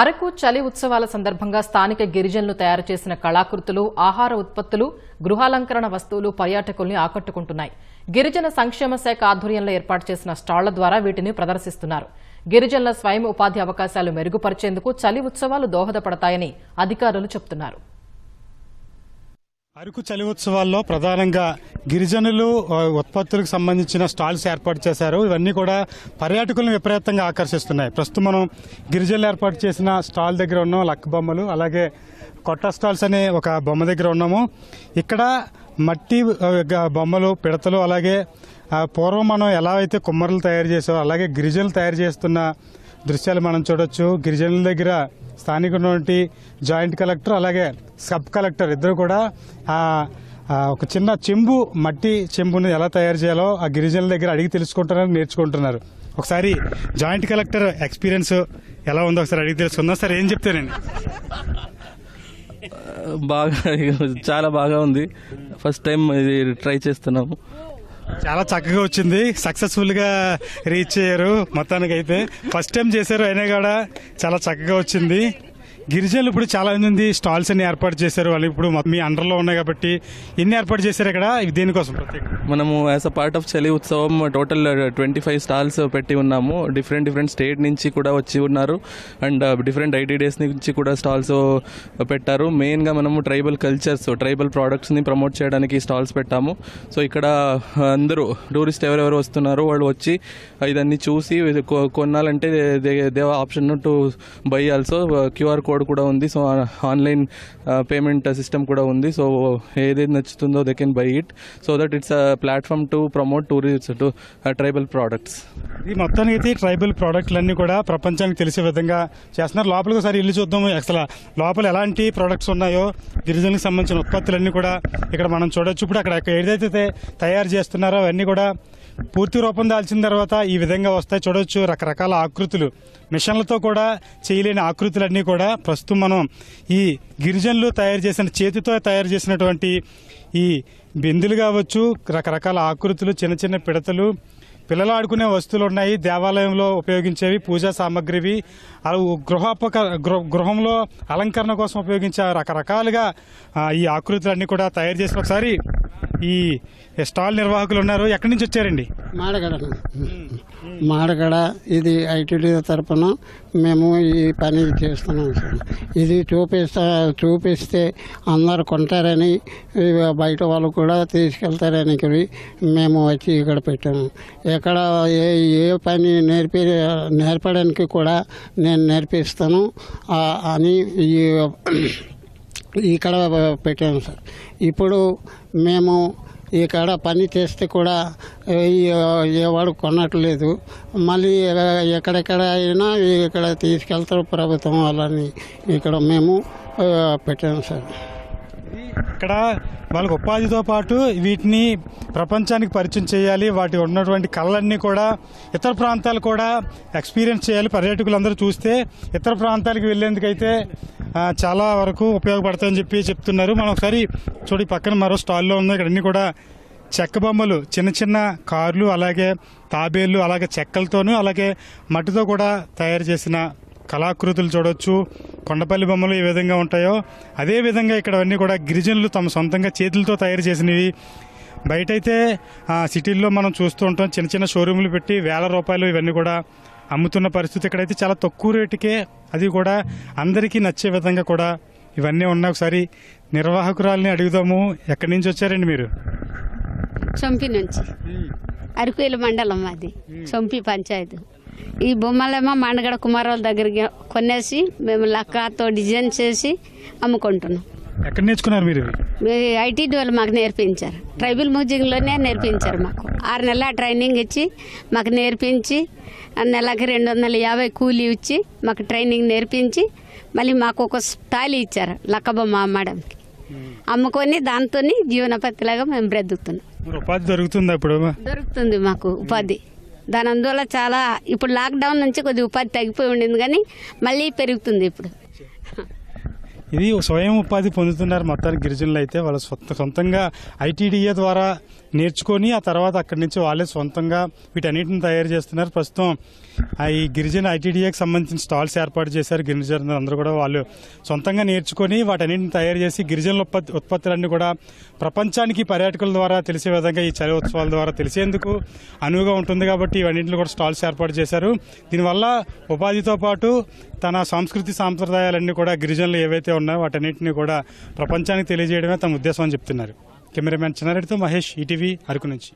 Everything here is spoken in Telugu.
అరకు చలి ఉత్సవాల సందర్భంగా స్థానిక గిరిజనులు తయారు చేసిన కళాకృతులు ఆహార ఉత్పత్తులు గృహాలంకరణ వస్తువులు పర్యాటకుల్ని ఆకట్టుకుంటున్నాయి. గిరిజన సంక్షేమ శాఖ ఆధ్వర్యంలో ఏర్పాటు చేసిన స్టాళ్ళ ద్వారా వీటిని ప్రదర్శిస్తున్నారు. గిరిజనుల స్వయం ఉపాధి అవకాశాలు మెరుగుపరిచేందుకు చలి ఉత్సవాలు దోహదపడతాయని అధికారులు చెబుతున్నారు అరకు చలి ఉత్సవాల్లో ప్రధానంగా గిరిజనులు ఉత్పత్తులకు సంబంధించిన స్టాల్స్ ఏర్పాటు చేశారు. ఇవన్నీ కూడా పర్యాటకులను విపరీతంగా ఆకర్షిస్తున్నాయి. ప్రస్తుతం మనం గిరిజనులు ఏర్పాటు చేసిన స్టాల్ దగ్గర ఉన్నాం లక్క బొమ్మలు. అలాగే కొట్ట స్టాల్స్ అనే ఒక బొమ్మ దగ్గర ఉన్నాము. ఇక్కడ మట్టి బొమ్మలు పిడతలు అలాగే పూర్వం మనం ఎలా అయితే కుమ్మరులు తయారు చేసామో అలాగే గిరిజనులు తయారు చేస్తున్న దృశ్యాలు మనం చూడొచ్చు. గిరిజనుల దగ్గర స్థానికున్నటువంటి జాయింట్ కలెక్టర్ అలాగే సబ్ కలెక్టర్ ఇద్దరు కూడా ఆ ఒక చిన్న చెంబు మట్టి చెంబుని ఎలా తయారు చేయాలో ఆ గిరిజనుల దగ్గర అడిగి తెలుసుకుంటున్నారు నేర్చుకుంటున్నారు. ఒకసారి జాయింట్ కలెక్టర్ ఎక్స్పీరియన్స్ ఎలా ఉందో ఒకసారి అడిగి తెలుసుకుందాం. సార్ ఏం చెప్తారండి? బాగా చాలా బాగా ఉంది. ఫస్ట్ టైం ఇది ట్రై చేస్తున్నాము. చాలా చక్కగా వచ్చింది. సక్సెస్ఫుల్గా రీచ్ అయ్యారు. మొత్తానికి అయితే ఫస్ట్ టైం చేశారు అయినా కూడా చాలా చక్కగా వచ్చింది. గిరిజనులు ఇప్పుడు చాలా మంది స్టాల్స్ అన్ని ఏర్పాటు చేశారు. వాళ్ళు ఇప్పుడు మొత్తం మీ అండర్లో ఉన్నాయి కాబట్టి ఎన్ని ఏర్పాటు చేశారు ఇక్కడ? దేనికోసం మనము యాజ్ అ పార్ట్ ఆఫ్ చలి ఉత్సవం టోటల్ ట్వంటీ ఫైవ్ స్టాల్స్ పెట్టి ఉన్నాము. డిఫరెంట్ డిఫరెంట్ స్టేట్ నుంచి కూడా వచ్చి ఉన్నారు. And uh, different ITDAs నుంచి కూడా స్టాల్స్ పెట్టారు. మెయిన్గా మనము ట్రైబల్ కల్చర్స్ ట్రైబల్ ప్రోడక్ట్స్ని ప్రమోట్ చేయడానికి స్టాల్స్ పెట్టాము. సో ఇక్కడ uh, అందరూ టూరిస్ట్ ఎవరెవరు వస్తున్నారో వాళ్ళు వచ్చి ఇదన్నీ చూసి కొనాలంటే they option to buy also uh, QR code కూడా ఉంది. సో ఆన్లైన్ పేమెంట్ సిస్టమ్ కూడా ఉంది. సో ఏదేది నచ్చుతుందో they can buy it so that it's a platform to promote tourist to tribal products ఈ మొత్తానికి అయితే ట్రైబల్ ప్రోడక్ట్లన్నీ కూడా ప్రపంచానికి తెలిసే విధంగా చేస్తున్నారు. లోపలికి ఒకసారి ఇల్లు చూద్దాం. అసలు లోపల ఎలాంటి ప్రోడక్ట్స్ ఉన్నాయో గిరిజనులకు సంబంధించిన ఉత్పత్తులన్నీ కూడా ఇక్కడ మనం చూడొచ్చు. ఇప్పుడు అక్కడ ఏదైతే తయారు చేస్తున్నారో అవన్నీ కూడా పూర్తి రూపం దాల్చిన తర్వాత ఈ విధంగా వస్తాయి. చూడవచ్చు రకరకాల ఆకృతులు. మిషన్లతో కూడా చేయలేని ఆకృతులన్నీ కూడా ప్రస్తుతం మనం ఈ గిరిజనులు తయారు చేసిన చేతితో తయారు చేసినటువంటి ఈ బిందులు కావచ్చు రకరకాల ఆకృతులు చిన్న చిన్న పిడతలు పిల్లలు ఆడుకునే వస్తువులు ఉన్నాయి. దేవాలయంలో ఉపయోగించేవి పూజా సామాగ్రివి అలా గృహోపక గృహ గృహంలో అలంకరణ కోసం ఉపయోగించే రకరకాలుగా ఈ ఆకృతులన్నీ కూడా తయారు చేసిన ఒకసారి ఈ స్టాల్ నిర్వాహకులు ఉన్నారు. ఎక్కడి నుంచి వచ్చారండి? మాడగడ. మాడగడ ఇది ఐటీడీ తరపున మేము ఈ పని చేస్తున్నాం సార్. ఇది చూపిస్తా చూపిస్తే అందరు కొంటారని బయట వాళ్ళు కూడా తీసుకెళ్తారని మేము వచ్చి ఇక్కడ పెట్టాము. ఎక్కడ ఏ ఏ పని నేర్పి నేర్పడానికి కూడా నేను నేర్పిస్తాను. అని ఈ ఇక్కడ పెట్టాము సార్. ఇప్పుడు మేము ఇక్కడ పని చేస్తే కూడా ఏవాడు కొనట్లేదు. మళ్ళీ ఎక్కడెక్కడ అయినా ఇక్కడ తీసుకెళ్తారు ప్రభుత్వం వాళ్ళని. ఇక్కడ మేము పెట్టాము సార్. ఇక్కడ వాళ్ళకి ఉపాధితో పాటు వీటిని ప్రపంచానికి పరిచయం చేయాలి. వాటి ఉన్నటువంటి కళలన్నీ కూడా ఇతర ప్రాంతాలు కూడా ఎక్స్పీరియన్స్ చేయాలి. పర్యాటకులందరూ చూస్తే ఇతర ప్రాంతాలకు వెళ్ళేందుకైతే చాలా వరకు ఉపయోగపడతాయని చెప్పి చెప్తున్నారు. మనం ఒకసారి చూడు పక్కన మరో స్టాల్లో ఉంది ఇక్కడ అన్నీ కూడా చెక్క బొమ్మలు చిన్న చిన్న కార్లు అలాగే తాబేళ్ళు అలాగే చెక్కలతోనూ అలాగే మట్టితో కూడా తయారు చేసిన కళాకృతులు చూడొచ్చు కొండపల్లి బొమ్మలు ఏ విధంగా ఉంటాయో. అదే విధంగా ఇక్కడ అన్నీ కూడా గిరిజనులు తమ సొంతంగా చేతులతో తయారు చేసినవి. బయటైతే సిటీల్లో మనం చూస్తూ ఉంటాం చిన్న చిన్న షోరూములు పెట్టి వేల రూపాయలు ఇవన్నీ కూడా అమ్ముతున్న పరిస్థితి ఇక్కడైతే చాలా తక్కువ రేటుకే అది కూడా అందరికీ నచ్చే విధంగా కూడా ఇవన్నీ ఉన్నాయి. ఒకసారి నిర్వాహకురాలని అడుగుదాము ఎక్కడి నుంచి వచ్చారండి మీరు? చంపి నుంచి అరకుల మండలం మాది చంపి పంచాయతీ. ఈ బొమ్మలేమో మండగడ కుమారాల దగ్గరికి కొనేసి మేము లక్కతో డిజైన్ చేసి అమ్ముకుంటున్నాం. ఎక్కడ నేర్చుకున్నారు మీరు ఐటీ వాళ్ళు మాకు నేర్పించారు. ట్రైబల్ మ్యూజియంలోనే నేర్పించారు మాకు. ఆరు నెలల ట్రైనింగ్ ఇచ్చి మాకు నేర్పించి నెలకి రెండు వందల యాభై కూలీ ఇచ్చి మాకు ట్రైనింగ్ నేర్పించి మళ్ళీ మాకు ఒక తాళి ఇచ్చారు లక్కబొమ్మ అమ్మడానికి. అమ్ముకొని దాంతో జీవనపత్తిలాగా మేము బ్రతుకుతున్నాం. ఉపాధి దొరుకుతుందా ఇప్పుడు? దొరుకుతుంది మాకు ఉపాధి. దాని అందువల్ల చాలా ఇప్పుడు లాక్డౌన్ నుంచి కొద్ది ఉపాధి తగ్గిపోయి ఉండింది కానీ మళ్ళీ పెరుగుతుంది ఇప్పుడు. ఇది స్వయం ఉపాధి పొందుతున్నారు మొత్తానికి గిరిజనులు అయితే వాళ్ళ సొంత సొంతంగా ఐటీడీఏ ద్వారా నేర్చుకొని ఆ తర్వాత అక్కడి నుంచి వాళ్ళే సొంతంగా వీటన్నిటిని తయారు చేస్తున్నారు. ప్రస్తుతం ఈ గిరిజన ఐటీడీఏకి సంబంధించిన స్టాల్స్ ఏర్పాటు చేశారు. గిరిజనులు అందరూ కూడా వాళ్ళు సొంతంగా నేర్చుకొని వాటన్నింటిని తయారు చేసి గిరిజనుల ఉత్పత్తి ఉత్పత్తులన్నీ కూడా ప్రపంచానికి పర్యాటకుల ద్వారా తెలిసే విధంగా ఈ చలి ఉత్సవాల ద్వారా తెలిసేందుకు అనువుగా ఉంటుంది కాబట్టి ఇవన్నింటిని కూడా స్టాల్స్ ఏర్పాటు చేశారు. దీనివల్ల ఉపాధితో పాటు తన సంస్కృతి సాంప్రదాయాలన్నీ కూడా గిరిజనులు ఏవైతే ఉన్నాయో వాటన్నింటినీ కూడా ప్రపంచానికి తెలియజేయడమే తమ ఉద్దేశం అని చెప్తున్నారు. కెమెరామ్యాన్ చిన్నారెడ్డితో మహేష్ ఈటీవీ అరకు నుంచి.